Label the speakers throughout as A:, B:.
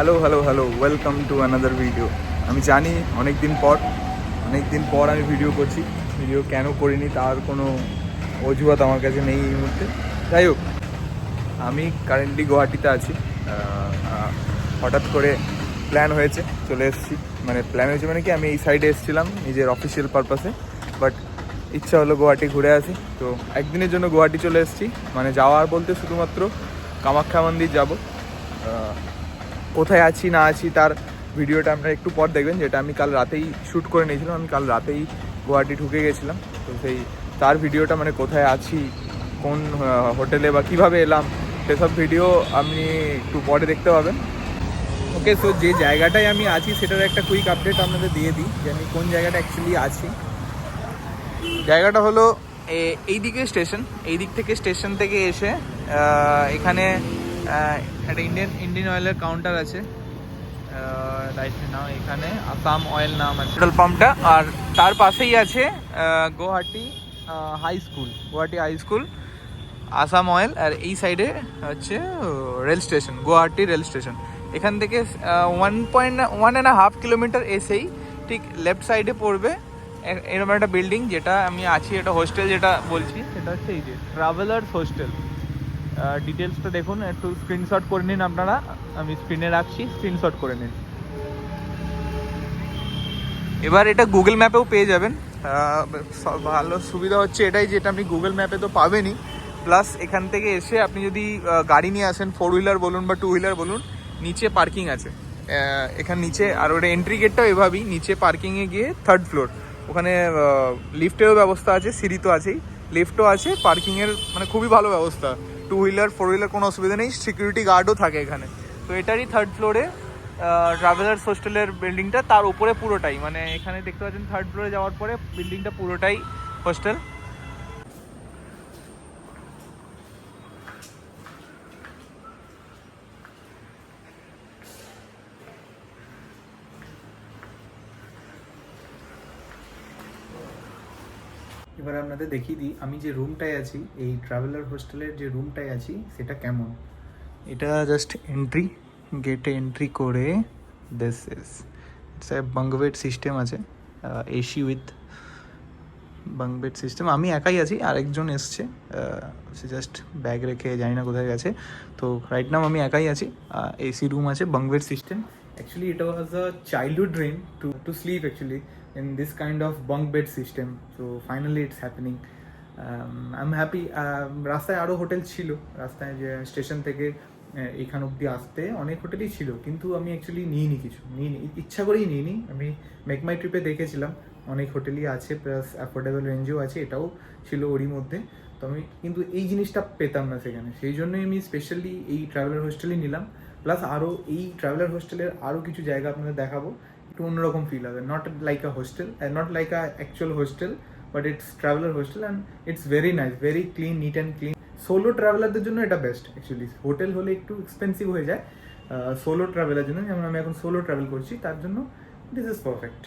A: Hello hello hello welcome to another video আমি জানি অনেক দিন পর অনেক দিন পর আমি ভিডিও করছি। ভিডিও কেন করিনি তার কোনো অজুহাত আমার কাছে নেই এই মুহূর্তে। যাই হোক, আমি কারেন্টলি গুয়াহাটিতে আছি। হঠাৎ করে প্ল্যান হয়েছে, চলে এসেছি। মানে প্ল্যান হয়েছে মানে কি, আমি এই সাইডে এসেছিলাম নিজের অফিসিয়াল পারপাসে বাট ইচ্ছা হলো গুয়াহাটি ঘুরে আসি। তো একদিনের জন্য গুয়াহাটি চলে এসেছি। মানে যাওয়ার বলতে শুধুমাত্র কামাখ্যা মন্দির যাব। কোথায় আছি, না আছি, তার ভিডিওটা আপনারা একটু পর দেখবেন, যেটা আমি কাল রাতেই শ্যুট করে নিয়েছিলাম, আমি কাল রাতেই গুয়াহাটি ঢুকে গেছিলাম, তো সেই, তার ভিডিওটা মানে কোথায় আছি, কোন হোটেলে বা কীভাবে এলাম, সেসব ভিডিও আপনি একটু পরে দেখতে পাবেন। ওকে সো যে জায়গাটায় আমি আছি, সেটার একটা কুইক আপডেট আপনাদের দিয়ে দিই, যে আমি কোন জায়গাটা অ্যাকচুয়ালি আছি। জায়গাটা হলো, এ- এই দিকে স্টেশন এই দিক থেকে স্টেশন থেকে এসে এখানে একটা ইন্ডিয়ান ইন্ডিয়ান অয়েলের কাউন্টার আছে। রাইট এখানে আসাম অয়েল নাম আছে। পেট্রোল পাম্পটা আর তার পাশেই আছে Guwahati high school Guwahati high school Assam oil আর এই সাইডে হচ্ছে rail station Guwahati rail station এখান থেকে one point one and half kilometre এসেই ঠিক লেফট সাইডে পড়বে এরকম একটা বিল্ডিং যেটা আমি আছি, এটা হোস্টেল যেটা বলছি, সেটা হচ্ছে এই যে ট্রাভেলার্স হোস্টেল ডিটেলসটা দেখুন, একটু স্ক্রিনশট করে নিন আপনারা। আমি স্ক্রিনে রাখছি স্ক্রিনশট করে নিন। এবার এটা গুগল ম্যাপেও পেয়ে যাবেন। ভালো সুবিধা হচ্ছে এটাই যেটা আপনি গুগল ম্যাপে তো পাবেনই। প্লাস এখান থেকে এসে আপনি যদি গাড়ি নিয়ে আসেন ফোর হুইলার বলুন বা টু হুইলার বলুন, নিচে পার্কিং আছে। এখানে নিচে, আর ওটা এন্ট্রি গেটটাও এভাবেই, নিচে পার্কিংয়ে গিয়ে থার্ড ফ্লোর ওখানে লিফটেরও ব্যবস্থা আছে, সিঁড়ি তো আছেই। লিফটও আছে পার্কিংয়ের মানে খুবই ভালো ব্যবস্থা। টু হুইলার ফোর হুইলার কোনো অসুবিধা নেই। সিকিউরিটি গার্ডও থাকে এখানে। তো এটারই থার্ড ফ্লোরে ট্রাভেলার্স হোস্টেলের বিল্ডিংটা তার উপরে পুরোটাই। মানে এখানে দেখতে পাচ্ছেন থার্ড ফ্লোরে যাওয়ার পরে বিল্ডিংটা পুরোটাই হোস্টেল এবার আপনাদের দেখিয়ে দিই আমি যে রুমটায় আছি এই ট্রাভেলার হোস্টেলের যে রুমটায় আছি সেটা কেমন? এটা জাস্ট এন্ট্রি গেটে এন্ট্রি করে this is it's a bunk bed system আছে AC with bunk bed system আমি একাই আছি আরেকজন এসছে সে জাস্ট ব্যাগ রেখে জানি না কোথায় গেছে। তো রাইট নাম আমি একাই আছি এসি রুম আছে বাঙ্কবেড সিস্টেম অ্যাকচুয়ালি এটা was a childhood dream to to sleep actually in this kind of bunk bed system. So finally it's happening. Um, i'm happy um, রাস্তায় আরও হোটেল ছিল। রাস্তায় যে স্টেশন থেকে এখান অবধি আসতে অনেক হোটেলই ছিল। কিন্তু আমি অ্যাকচুয়ালি নিইনি কিছু। নিইনি ইচ্ছা করেই নিইনি। আমি মেক মাই ট্রিপে দেখেছিলাম। অনেক হোটেলই আছে প্লাস অ্যাফোর্ডেবল রেঞ্জও আছে এটাও ছিল ওরই মধ্যে। তো আমি কিন্তু এই জিনিসটা পেতাম না সেখানে। সেই জন্যই আমি স্পেশালি এই ট্রাভেলার হোস্টেলই নিলাম। প্লাস আরও এই ট্রাভেলার হোস্টেলের আরও কিছু জায়গা আপনাদের দেখাবো। একটু অন্যরকম ফিল হবে। Not like a hostel not like a actual hostel but it's traveller hostel and it's very nice very clean neat and clean solo ট্রাভেলারদের জন্য এটা বেস্ট অ্যাকচুয়ালি হোটেল হলে একটু এক্সপেন্সিভ হয়ে যায় সোলো ট্রাভেলার জন্য। যেমন আমি এখন সোলো ট্রাভেল করছি, তার জন্য দিস ইজ পারফেক্ট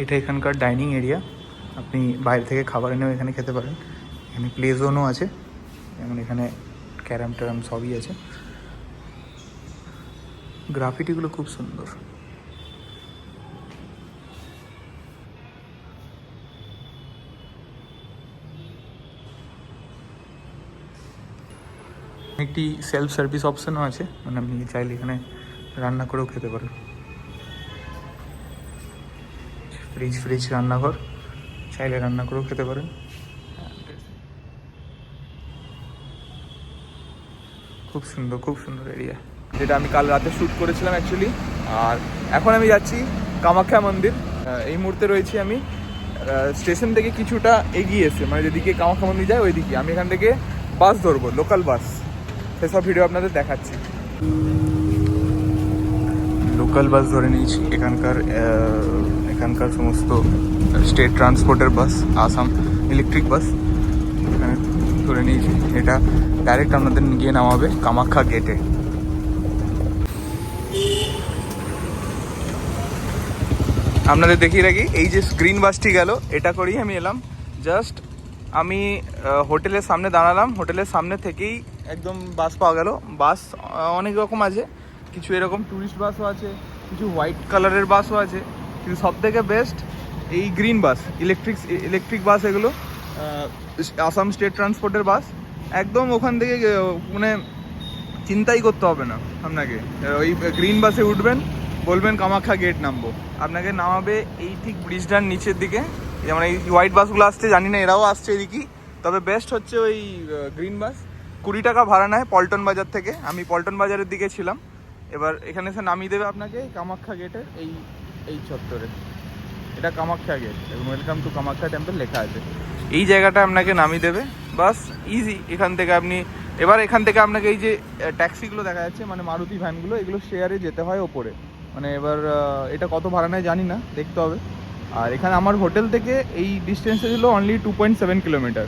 A: এটা এখানকার ডাইনিং এরিয়া। আপনি বাইরে থেকে খাবার এনেও এখানে খেতে পারেন। এখানে প্লে জোনও আছে। যেমন এখানে ক্যারাম ট্যারাম সবই আছে। গ্রাফিটিগুলো খুব সুন্দর। একটি সেলফ সার্ভিস অপশনও আছে। মানে আপনি চাইলে এখানে রান্না করেও খেতে পারেন। ফ্রিজ ফ্রিজ রান্নাঘর। চাইলে রান্না করেও খেতে পারেন। খুব সুন্দর খুব সুন্দর এরিয়া যেটা আমি কাল রাতে শ্যুট করেছিলাম অ্যাকচুয়ালি আর এখন আমি যাচ্ছি কামাখ্যা মন্দির। এই মুহূর্তে রয়েছি আমি স্টেশন থেকে কিছুটা এগিয়ে এসে মানে যেদিকে কামাখ্যা মন্দির যায় ওইদিকে। আমি এখান থেকে বাস ধরবো লোকাল বাস সেসব ভিডিও আপনাদের দেখাচ্ছি। লোকাল বাস ধরে নিয়েছি। এখানকার এখানকার সমস্ত স্টেট ট্রান্সপোর্টের বাস, আসাম ইলেকট্রিক বাস, এখানে ধরে নিয়েছি। এটা ডাইরেক্ট আপনাদের গিয়ে নামাবে কামাখ্যা গেটে আপনাদের দেখিয়ে রাখি, এই যে স্ক্রিন বাসটি গেল, এটা করেই আমি এলাম। জাস্ট আমি হোটেলের সামনে দাঁড়ালাম হোটেলের সামনে থেকেই একদম বাস পাওয়া গেল। বাস অনেক রকম আছে, কিছু এরকম ট্যুরিস্ট বাসও আছে, কিছু হোয়াইট কালারের বাসও আছে। কিন্তু সব থেকে বেস্ট এই green bus electric electric bus এগুলো আসাম স্টেট ট্রান্সপোর্টের বাস একদম ওখান থেকে মানে চিন্তাই করতে হবে না আপনাকে। ওই গ্রিন বাসে উঠবেন, বলবেন কামাখ্যা গেট নামবো। আপনাকে নামাবে এই ঠিক ব্রিজটার নিচের দিকে। যেমন এই হোয়াইট বাসগুলো আসছে, জানি না এরাও আসছে এদিকেই তবে বেস্ট হচ্ছে ওই গ্রিন বাস কুড়ি টাকা ভাড়া নেয় পল্টন বাজার থেকে। আমি পল্টন বাজারের দিকে ছিলাম। এবার এখানে এসে নামিয়ে দেবে আপনাকে কামাখ্যা গেটের এই এই চত্বরে। এটা Kamakhya gate welcome to Kamakhya temple লেখা আছে। এই জায়গাটা আপনাকে নামিয়ে দেবে। বাস ইজি এখান থেকে আপনি এবার এখান থেকে আপনাকে এই যে ট্যাক্সিগুলো দেখা যাচ্ছে মানে মারুতি ভ্যানগুলো এগুলো শেয়ারে যেতে হয় ওপরে। মানে এবার এটা কত ভাড়া নেয় জানি না দেখতে হবে। আর এখানে আমার হোটেল থেকে এই ডিস্টেন্সে ছিল only two point seven kilometre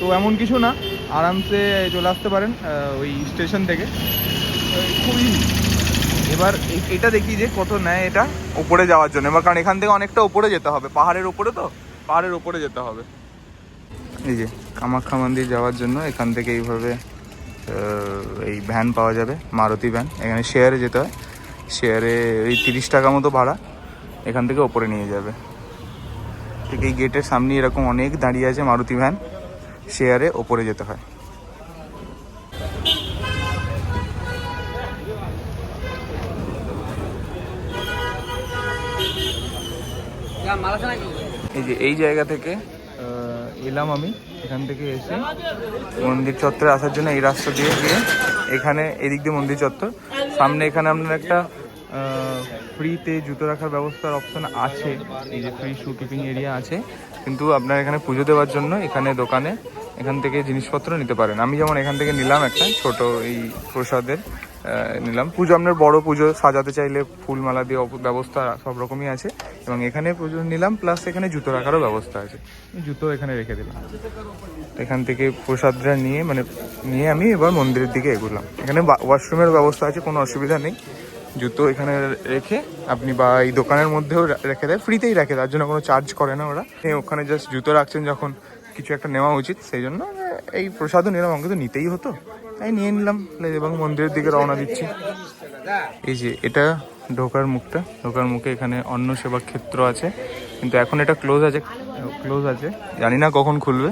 A: তো এমন কিছু না আরামসে চলে আসতে পারেন ওই স্টেশন থেকে। আহ, খুব ইজি এবার এটা দেখি যে কত নেয় এটা ওপরে যাওয়ার জন্য। এবার কারণ এখান থেকে অনেকটা ওপরে যেতে হবে। পাহাড়ের ওপরে তো? পাহাড়ের ওপরে যেতে হবে। এই যে কামাখ্যা মন্দির যাওয়ার জন্য এখান থেকে এইভাবে এই ভ্যান পাওয়া যাবে, মারুতি ভ্যান এখানে শেয়ারে যেতে হয়। শেয়ারে ওই তিরিশ টাকা মতো ভাড়া। এখান থেকে ওপরে নিয়ে যাবে। ঠিক এই গেটের সামনে এরকম অনেক দাঁড়িয়ে আছে মারুতি ভ্যান শেয়ারে ওপরে যেতে হয়। এই যে এই জায়গা থেকে এলাম আমি। এখান থেকে এসে মন্দির চত্বরে আসার জন্য এই রাস্তা দিয়ে গিয়ে এখানে এদিক দিয়ে মন্দির চত্বর। সামনে এখানে আপনার একটা ফ্রিতে জুতো রাখার ব্যবস্থার অপশন আছে। এই যে ফ্রি শু কিপিং এরিয়া আছে। কিন্তু আপনার এখানে পুজো দেওয়ার জন্য এখানে দোকানে এখান থেকে জিনিসপত্র নিতে পারেন। আমি যেমন এখান থেকে নিলাম একটা, ছোট এই প্রসাদের নিলাম। পুজো, আপনার বড় পুজো, সাজাতে চাইলে ফুলমালা দিয়ে ব্যবস্থা সব রকমই আছে। এবং এখানে পুজো নিলাম, প্লাস এখানে জুতো রাখারও ব্যবস্থা আছে। জুতো এখানে রেখে দিলাম। এখান থেকে প্রসাদটা নিয়ে মানে নিয়ে আমি এবার মন্দিরের দিকে এগোলাম। এখানে ওয়াশরুমের ব্যবস্থা আছে, কোনো অসুবিধা নেই। জুতো এখানে রেখে আপনি বা এই দোকানের মধ্যেও রেখে দেয়, ফ্রিতেই রাখে, তার জন্য কোনো চার্জ করে না ওরা। ওখানে জাস্ট জুতো রাখছেন যখন কিছু একটা নেওয়া উচিত, সেই জন্য এই প্রসাদও নিলাম, আমাকে তো নিতেই হতো। তাই নিয়ে নিলাম এবং মন্দিরের দিকে রওনা দিচ্ছি। এই যে, এটা ঢোকার মুখটা। ঢোকার মুখে এখানে অন্ন সেবা ক্ষেত্র আছে। কিন্তু এখন এটা ক্লোজ আছে। ক্লোজ আছে। জানি না কখন খুলবে।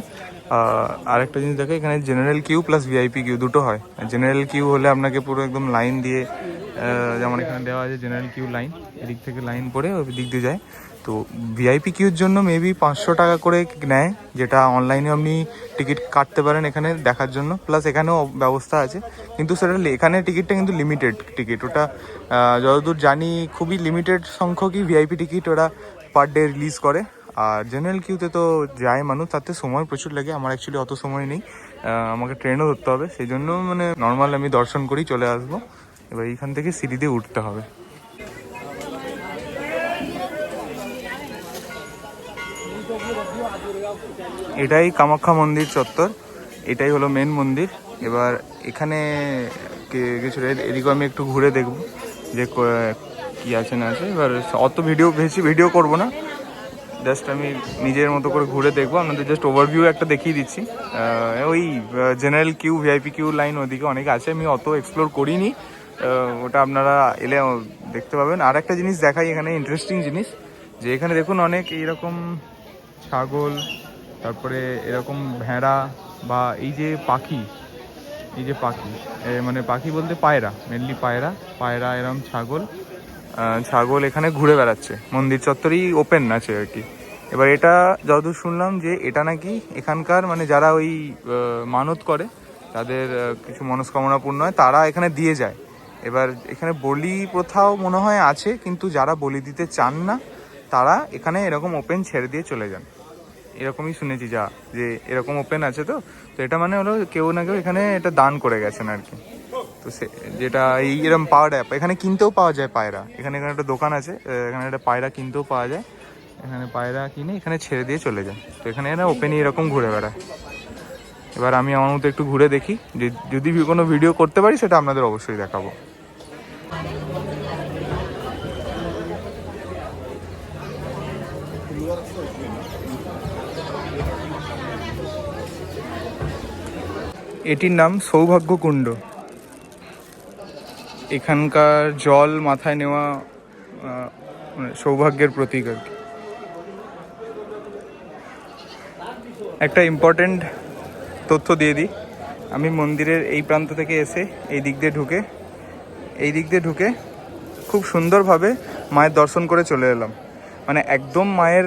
A: আর একটা জিনিস দেখো, এখানে general queue plus VIP queue দুটো হয়। জেনারেল কিউ হলে আপনাকে পুরো একদম লাইন দিয়ে যেমন এখানে দেওয়া আছে জেনারেল কিউ লাইন এদিক থেকে লাইন পড়ে ওই দিক দিয়ে যায়। তো ভিআইপি কিউর জন্য মেবি পাঁচশো টাকা করে নেয়, যেটা অনলাইনে আপনি টিকিট কাটতে পারেন এখানে দেখার জন্য। প্লাস এখানেও ব্যবস্থা আছে। কিন্তু সেটা এখানে টিকিটটা কিন্তু লিমিটেড টিকিট ওটা যতদূর জানি খুবই লিমিটেড সংখ্যকই ভিআইপি টিকিট ওরা পার ডে রিলিজ করে। আর জেনারেল কিউতে তো যায় মানুষ, তাতে সময় প্রচুর লাগে। আমার অ্যাকচুয়ালি অত সময় নেই। আমাকে ট্রেনও ধরতে হবে। সেই জন্য মানে নর্মাল আমি দর্শন করেই চলে আসব। এবার এইখান থেকে সিঁড়ি দিয়ে উঠতে হবে। এটাই কামাখ্যা মন্দির চত্বর, এটাই হলো মেন মন্দির। এবার এখানে কিছু এদিকেও আমি একটু ঘুরে দেখব যে কি আছে না আছে। এবার অত ভিডিও বেশি ভিডিও করব না। জাস্ট আমি নিজের মতো করে ঘুরে দেখব। আপনাদের জাস্ট ওভারভিউ একটা দেখিয়ে দিচ্ছি। ওই general queue VIP queue line ওদিকে অনেক আছে। আমি অত এক্সপ্লোর করিনি। ওটা আপনারা এলে দেখতে পাবেন। আর একটা জিনিস দেখাই এখানে ইন্টারেস্টিং জিনিস, যে এখানে দেখুন অনেক এইরকম ছাগল তারপরে এরকম ভেড়া বা এই যে পাখি, এই যে পাখি মানে পাখি বলতে পায়রা মেনলি পায়রা পায়রা এরকম ছাগল ছাগল এখানে ঘুরে বেড়াচ্ছে। মন্দির চত্বরেই ওপেন আছে আর কি। এবার এটা যতদূর শুনলাম যে এটা নাকি এখানকার মানে যারা ওই মানত করে, তাদের কিছু মনস্কামনা পূর্ণ হয়, তারা এখানে দিয়ে যায়। এবার এখানে বলি প্রথাও মনে হয় আছে, কিন্তু যারা বলি দিতে চান না, তারা এখানে এরকম ওপেন ছেড়ে দিয়ে চলে যান। এরকমই শুনেছি যা, যে এরকম ওপেন আছে তো তো এটা মানে হলো কেউ না কেউ এখানে এটা দান করে গেছেন আর কি। তো সে, যেটা এই এরকম পাওয়া যায়, এখানে কিনতেও পাওয়া যায় পায়রা। এখানে এখানে একটা দোকান আছে এখানে একটা পায়রা কিনতেও পাওয়া যায়। এখানে পায়রা কিনে এখানে ছেড়ে দিয়ে চলে যায়। তো এখানে এরা ওপেনই এরকম ঘুরে বেড়ায়। এবার আমি আমার মতো একটু ঘুরে দেখি যদি কোনো ভিডিও করতে পারি সেটা আপনাদের অবশ্যই দেখাবো। এটির নাম সৌভাগ্য কুণ্ড। এখানকার জল মাথায় নেওয়া মানে সৌভাগ্যের প্রতীক আর কি। একটা ইম্পর্টেন্ট তথ্য দিয়ে দিই। আমি মন্দিরের এই প্রান্ত থেকে এসে এই দিক দিয়ে ঢুকে, এই দিক দিয়ে ঢুকে খুব সুন্দরভাবে মায়ের দর্শন করে চলে এলাম। মানে একদম মায়ের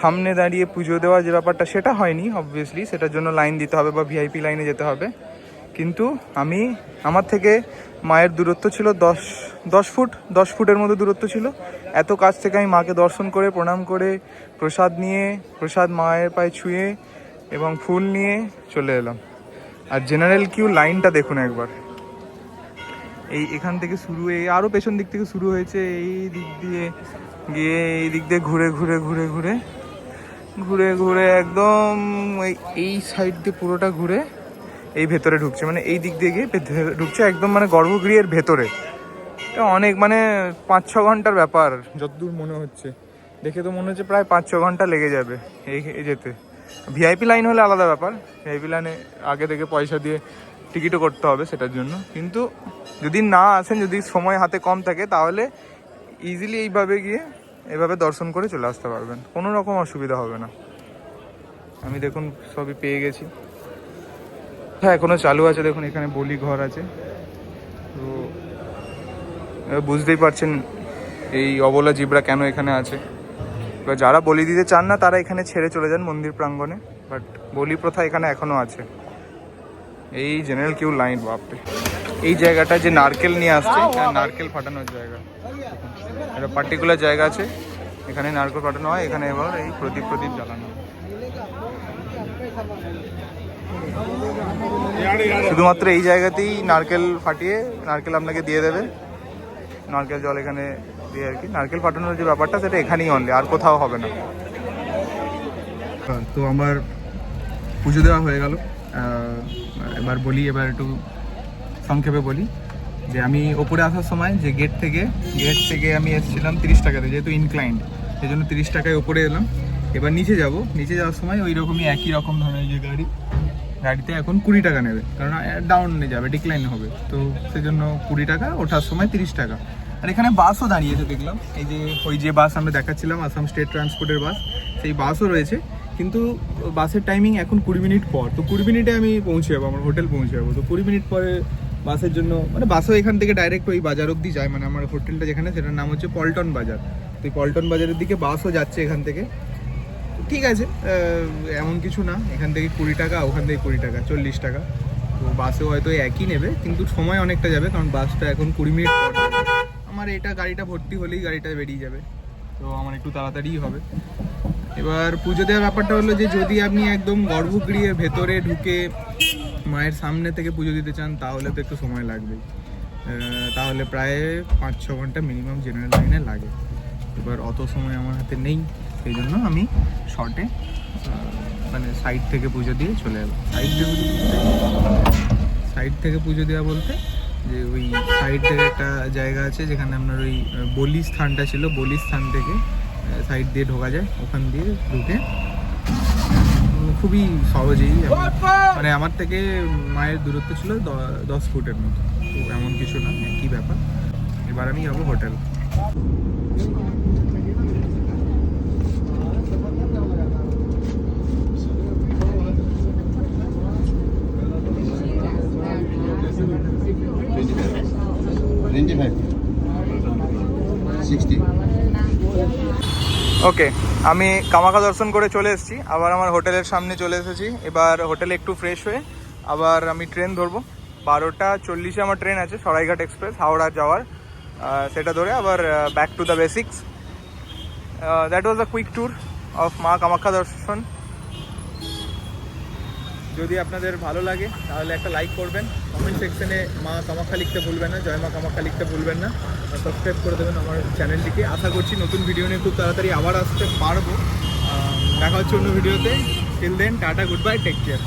A: সামনে দাঁড়িয়ে পুজো দেওয়া যে ব্যাপারটা, সেটা হয়নি অবভিয়াসলি সেটার জন্য লাইন দিতে হবে বা ভিআইপি লাইনে যেতে হবে। কিন্তু আমি, আমার থেকে মায়ের দূরত্ব ছিল দশ দশ ফুট, দশ ফুটের মতো দূরত্ব ছিল। এত কাছ থেকে আমি মাকে দর্শন করে, প্রণাম করে, প্রসাদ নিয়ে, প্রসাদ মায়ের পায়ে ছুঁয়ে এবং ফুল নিয়ে চলে এলাম। আর জেনারেল কিউ লাইনটা দেখুন একবার। এই এখান থেকে শুরু হয়ে আরও পেছন দিক থেকে শুরু হয়েছে, এই দিক দিয়ে গিয়ে এই দিক দিয়ে ঘুরে ঘুরে ঘুরে ঘুরে ঘুরে ঘুরে একদম এই- সাইড দিয়ে পুরোটা ঘুরে এই ভেতরে ঢুকছে। মানে এই দিক দিয়ে গিয়ে ঢুকছে, একদম মানে গর্ভগৃহের ভেতরে। অনেক মানে পাঁচ ছ ঘণ্টার ব্যাপার যতদূর মনে হচ্ছে। দেখে তো মনে হচ্ছে প্রায় পাঁচ ছ ঘণ্টা লেগে যাবে এই যেতে। ভিআইপি লাইন হলে আলাদা ব্যাপার। ভিআইপি লাইনে আগে থেকে পয়সা দিয়ে টিকিটও করতে হবে সেটার জন্য। কিন্তু যদি না আসেন, যদি সময় হাতে কম থাকে, তাহলে ইজিলি এইভাবে গিয়ে এভাবে দর্শন করে চলে আসতে পারবেন। কোনো রকম অসুবিধা হবে না। আমি দেখুন, সবই পেয়ে গেছি। হ্যাঁ এখনও চালু আছে, দেখুন, এখানে বলি ঘর আছে। তো বুঝতেই পারছেন এই অবলা জিবরা কেন এখানে আছে। এবার যারা বলি দিতে চান না, তারা এখানে ছেড়ে চলে যান মন্দির প্রাঙ্গণে। বাট বলি প্রথা এখানে এখনও আছে। এই জেনারেল কিউ লাইন বাপরে। এই জায়গাটা যে নারকেল নিয়ে আসছে নারকেল ফাটানোর জায়গা। একটা পার্টিকুলার জায়গা আছে, এখানে নারকেল ফাটানো হয়, এখানে এবার এই প্রদীপ প্রদীপ জ্বালানো শুধুমাত্র এই জায়গাতেই নারকেল ফাটিয়ে, নারকেল আপনাকে দিয়ে দেবে নারকেল জল এখানে দিয়ে আর কি। নারকেল ফাটানোর যে ব্যাপারটা, সেটা এখানেই অনলি আর কোথাও হবে না। তো আমার পুজো দেওয়া হয়ে গেল। এবার বলি, এবার একটু সংক্ষেপে বলি যে আমি ওপরে আসার সময় যে গেট থেকে গেট থেকে আমি এসেছিলাম তিরিশ টাকাতে, যেহেতু ইনক্লাইন্ড সেই জন্য তিরিশ টাকায় ওপরে এলাম। এবার নিচে যাব। নিচে যাওয়ার সময় ওই রকমই একই রকম ধরনের যে গাড়ি, গাড়িতে এখন কুড়ি টাকা নেবে। কারণ ডাউনে যাবে ডিক্লাইন হবে। তো সেই জন্য কুড়ি টাকা, ওঠার সময় তিরিশ টাকা। আর এখানে বাসও দাঁড়িয়েছে, দেখলাম। এই যে, ওই যে বাস আমরা দেখাচ্ছিলাম আসাম স্টেট ট্রান্সপোর্টের বাস সেই বাসও রয়েছে। কিন্তু বাসের টাইমিং এখন কুড়ি মিনিট পর। তো কুড়ি মিনিটে আমি পৌঁছে যাব, আমার হোটেল পৌঁছে যাব। তো কুড়ি মিনিট পরে বাসের জন্য মানে বাসও এখান থেকে ডাইরেক্ট ওই বাজার অবধি যায় মানে আমার হোটেলটা যেখানে, সেটার নাম হচ্ছে পল্টন বাজার। তো পল্টন বাজারের দিকে বাসও যাচ্ছে এখান থেকে। ঠিক আছে এমন কিছু না, এখান থেকে কুড়ি টাকা, ওখান থেকে কুড়ি টাকা, চল্লিশ টাকা। তো বাসেও হয়তো একই নেবে, কিন্তু সময় অনেকটা যাবে, কারণ বাসটা এখন কুড়ি মিনিট পর আমার এটা গাড়িটা ভর্তি হলেই গাড়িটা বেরিয়ে যাবে, তো আমার একটু তাড়াতাড়িই হবে। এবার পুজো দেওয়ার ব্যাপারটা হলো যে, যদি আপনি একদম গর্ভগৃহের ভেতরে ঢুকে মায়ের সামনে থেকে পুজো দিতে চান, তাহলে তো একটু সময় লাগবে। তাহলে প্রায় পাঁচ ছ ঘণ্টা মিনিমাম জেনারেল লাইনে লাগে। এবার অত সময় আমার হাতে নেই, সেই জন্য আমি শর্টে মানে সাইড থেকে পুজো দিয়ে চলে এলাম সাইড থেকে সাইড থেকে পুজো দেওয়া বলতে যে ওই সাইড থেকে একটা জায়গা আছে, যেখানে আপনার ওই বলি স্থানটা ছিল। বলি স্থান থেকে সাইড দিয়ে ঢোকা যায়। ওখান দিয়ে ঢুকে খুবই সহজেই মানে আমার থেকে মায়ের দূরত্ব ছিল দ- দশ ফুটের মতো। তো এমন কিছু না একই ব্যাপার। এবার আমি যাব হোটেল
B: Twenty-five. Sixty.
A: ওকে আমি কামাখা দর্শন করে চলে এসেছি। আবার আমার হোটেলের সামনে চলে এসেছি। এবার হোটেলে একটু ফ্রেশ হয়ে আবার আমি ট্রেন ধরবো। বারোটা চল্লিশে আমার ট্রেন আছে, সরাইঘাট এক্সপ্রেস হাওড়া যাওয়ার। সেটা ধরে আবার back to the basics that was the quick tour of Maa Kamakhya দর্শন। যদি আপনাদের ভালো লাগে, তাহলে একটা লাইক করবেন। কমেন্ট সেকশনে মা কামাখ্যা লিখতে ভুলবেন না, জয় মা কামাখ্যা লিখতে ভুলবেন না। সাবস্ক্রাইব করে দেবেন আমার চ্যানেলটিকে আশা করছি নতুন ভিডিও নিয়ে খুব তাড়াতাড়ি আবার আসতে পারব। দেখা হচ্ছে অন্য ভিডিওতে till then tata goodbye take care